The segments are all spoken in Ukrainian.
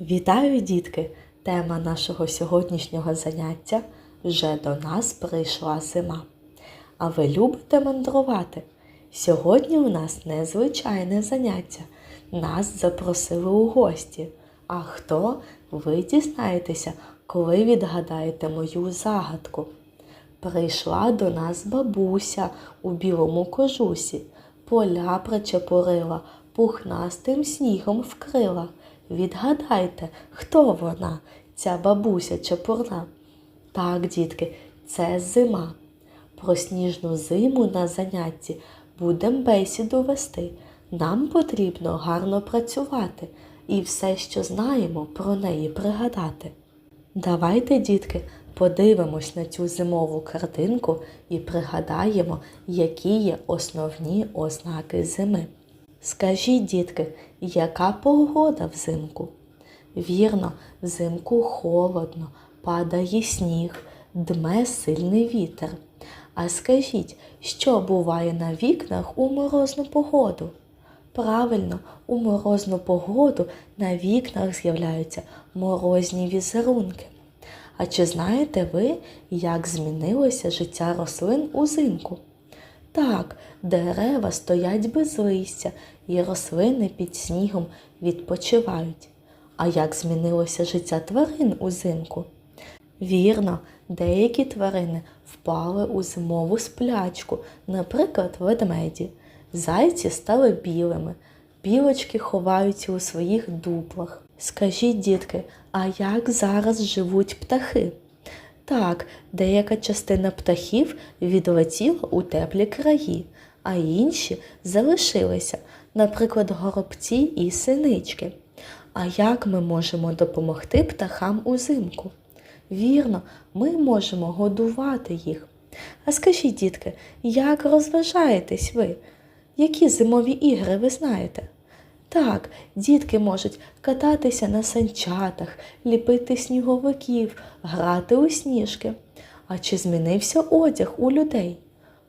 Вітаю, дітки! Тема нашого сьогоднішнього заняття вже до нас прийшла зима. А ви любите мандрувати? Сьогодні у нас незвичайне заняття. Нас запросили у гості. А хто? Ви дізнаєтеся, коли відгадаєте мою загадку. Прийшла до нас бабуся у білому кожусі, поля причепурила, пухнастим снігом вкрила. Відгадайте, хто вона, ця бабуся чепурна? Так, дітки, це зима. Про сніжну зиму на занятті будемо бесіду вести. Нам потрібно гарно працювати і все, що знаємо, про неї пригадати. Давайте, дітки, подивимось на цю зимову картинку і пригадаємо, які є основні ознаки зими. Скажіть, дітки, яка погода взимку? Вірно, взимку холодно, падає сніг, дме сильний вітер. А скажіть, що буває на вікнах у морозну погоду? Правильно, у морозну погоду на вікнах з'являються морозні візерунки. А чи знаєте ви, як змінилося життя рослин узимку? Так, дерева стоять без листя, і рослини під снігом відпочивають. А як змінилося життя тварин узимку? Вірно, деякі тварини впали у зимову сплячку, наприклад, ведмеді. Зайці стали білими, білочки ховаються у своїх дуплах. Скажіть, дітки, а як зараз живуть птахи? Так, деяка частина птахів відлетіла у теплі краї, а інші залишилися, наприклад, горобці і синички. А як ми можемо допомогти птахам узимку? Вірно, ми можемо годувати їх. А скажіть, дітки, як розважаєтесь ви? Які зимові ігри ви знаєте? Так, дітки можуть кататися на санчатах, ліпити сніговиків, грати у сніжки. А чи змінився одяг у людей?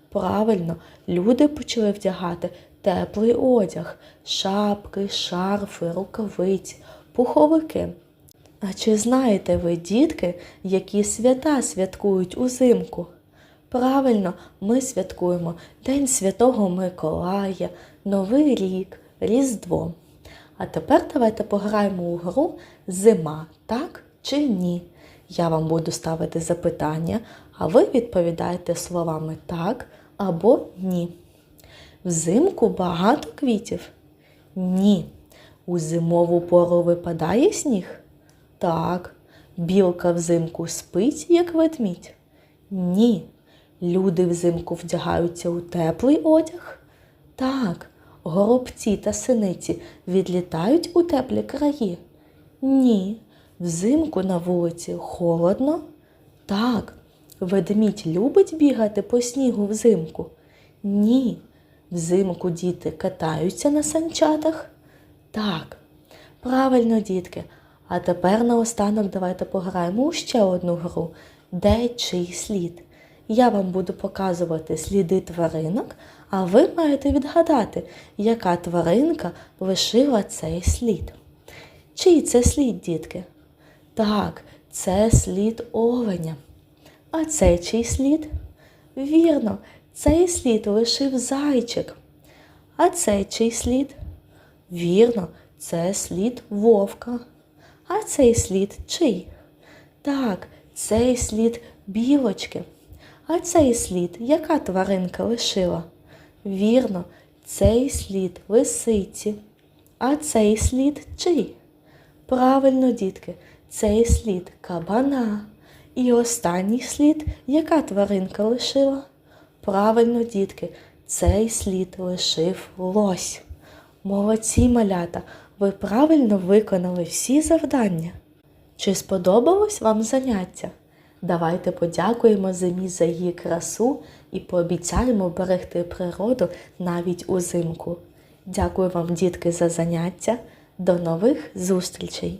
Правильно, люди почали вдягати теплий одяг, шапки, шарфи, рукавиці, пуховики. А чи знаєте ви, дітки, які свята святкують узимку? Правильно, ми святкуємо День Святого Миколая, Новий рік, Різдво. А тепер давайте пограємо у гру Зима, так чи ні? Я вам буду ставити запитання, а ви відповідаєте словами так або ні. Взимку багато квітів? Ні. У зимову пору випадає сніг? Так. Білка взимку спить, як ведмідь? Ні. Люди взимку вдягаються у теплий одяг? Так. Горобці та синиці відлітають у теплі краї? Ні. Взимку на вулиці холодно? Так. Ведмідь любить бігати по снігу взимку? Ні. Взимку діти катаються на санчатах? Так. Правильно, дітки. А тепер наостанок давайте пограємо у ще одну гру. Де чий слід? Я вам буду показувати сліди тваринок, а ви маєте відгадати, яка тваринка лишила цей слід. Чий це слід, дітки? Так, це слід оленя. А це чий слід? Вірно, цей слід лишив зайчик. А це чий слід? Вірно, це слід вовка. А цей слід чий? Так, цей слід білочки. А цей слід яка тваринка лишила? Вірно, цей слід лисиці. А цей слід чий? Правильно, дітки, цей слід кабана. І останній слід яка тваринка лишила? Правильно, дітки, цей слід лишив лось. Молодці малята, ви правильно виконали всі завдання. Чи сподобалось вам заняття? Давайте подякуємо зимі за її красу і пообіцяємо берегти природу навіть узимку. Дякую вам, дітки, за заняття. До нових зустрічей!